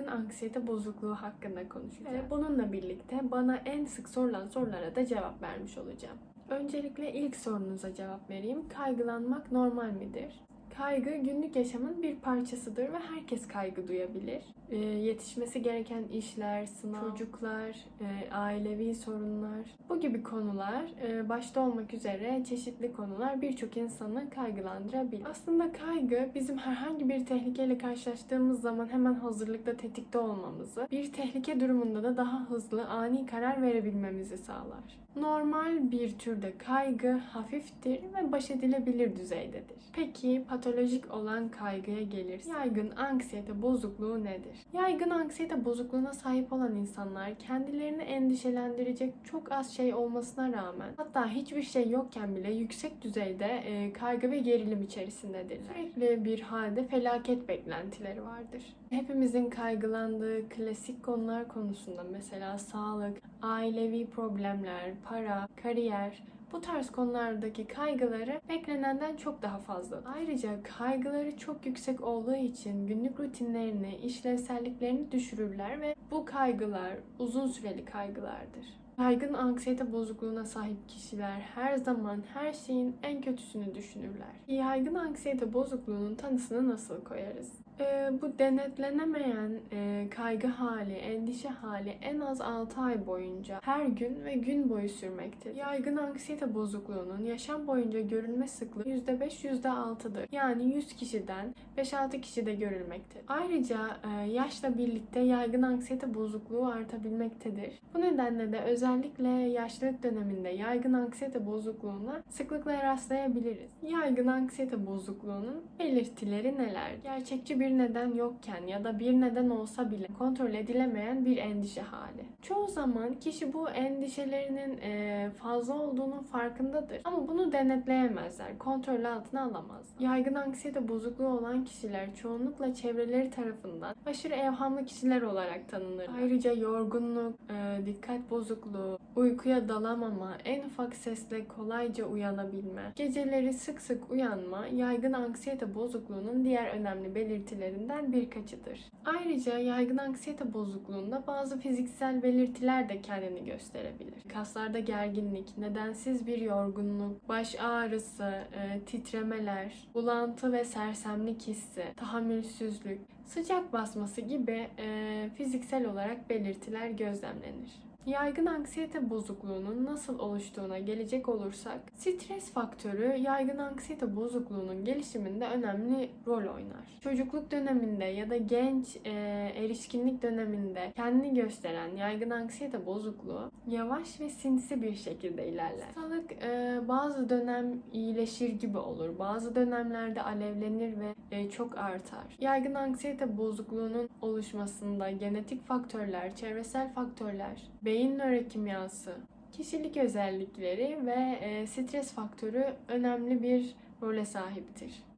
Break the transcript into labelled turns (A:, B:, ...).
A: anksiyete bozukluğu hakkında konuşacağım. Ve bununla birlikte bana en sık sorulan sorulara da cevap vermiş olacağım. Öncelikle ilk sorunuza cevap vereyim. Kaygılanmak normal midir? Kaygı günlük yaşamın bir parçasıdır ve herkes kaygı duyabilir. Ee, yetişmesi gereken işler, sınav, çocuklar, e, ailevi sorunlar bu gibi konular e, başta olmak üzere çeşitli konular birçok insanı kaygılandırabilir. Aslında kaygı bizim herhangi bir tehlikeyle karşılaştığımız zaman hemen hazırlıkta tetikte olmamızı, bir tehlike durumunda da daha hızlı ani karar verebilmemizi sağlar. Normal bir türde kaygı hafiftir ve baş edilebilir düzeydedir. Peki patolojik olan kaygıya gelir. Yaygın anksiyete bozukluğu nedir? Yaygın anksiyete bozukluğuna sahip olan insanlar kendilerini endişelendirecek çok az şey olmasına rağmen hatta hiçbir şey yokken bile yüksek düzeyde e, kaygı ve gerilim içerisindedirler. Sürekli bir halde felaket beklentileri vardır. Hepimizin kaygılandığı klasik konular konusunda mesela sağlık, ailevi problemler, para, kariyer, bu tarz konulardaki kaygıları beklenenden çok daha fazla. Ayrıca kaygıları çok yüksek olduğu için günlük rutinlerini, işlevselliklerini düşürürler ve bu kaygılar uzun süreli kaygılardır. Yaygın anksiyete bozukluğuna sahip kişiler her zaman her şeyin en kötüsünü düşünürler. Yaygın anksiyete bozukluğunun tanısını nasıl koyarız? Ee, bu denetlenemeyen e, kaygı hali, endişe hali en az 6 ay boyunca her gün ve gün boyu sürmektedir. Yaygın anksiyete bozukluğunun yaşam boyunca görülme sıklığı %5 %6'dır. Yani 100 kişiden 5-6 kişide görülmektedir. Ayrıca e, yaşla birlikte yaygın anksiyete bozukluğu artabilmektedir. Bu nedenle de özellikle yaşlılık döneminde yaygın anksiyete bozukluğuna sıklıkla rastlayabiliriz. Yaygın anksiyete bozukluğunun belirtileri neler? Gerçekçi bir neden yokken ya da bir neden olsa bile kontrol edilemeyen bir endişe hali. Çoğu zaman kişi bu endişelerinin e, fazla olduğunun farkındadır ama bunu denetleyemezler, kontrol altına alamaz. Yaygın anksiyete bozukluğu olan kişiler çoğunlukla çevreleri tarafından aşırı evhamlı kişiler olarak tanınır. Ayrıca yorgunluk, e, dikkat bozukluğu, uykuya dalamama, en ufak sesle kolayca uyanabilme, geceleri sık sık uyanma yaygın anksiyete bozukluğunun diğer önemli belirtilerinden birkaçıdır. Ayrıca yaygın anksiyete bozukluğunda bazı fiziksel belirtiler de kendini gösterebilir. Kaslarda gerginlik, nedensiz bir yorgunluk, baş ağrısı, e, titremeler, bulantı ve sersemlik hissi, tahammülsüzlük, sıcak basması gibi e, fiziksel olarak belirtiler gözlemlenir. Yaygın anksiyete bozukluğunun nasıl oluştuğuna gelecek olursak, stres faktörü yaygın anksiyete bozukluğunun gelişiminde önemli rol oynar. Çocukluk döneminde ya da genç e, erişkinlik döneminde kendini gösteren yaygın anksiyete bozukluğu yavaş ve sinsi bir şekilde ilerler. Hastalık e, bazı dönem iyileşir gibi olur, bazı dönemlerde alevlenir ve e, çok artar. Yaygın anksiyete bozukluğunun oluşmasında genetik faktörler, çevresel faktörler, beyin nörokimyası, kişilik özellikleri ve e, stres faktörü önemli bir role sahiptir.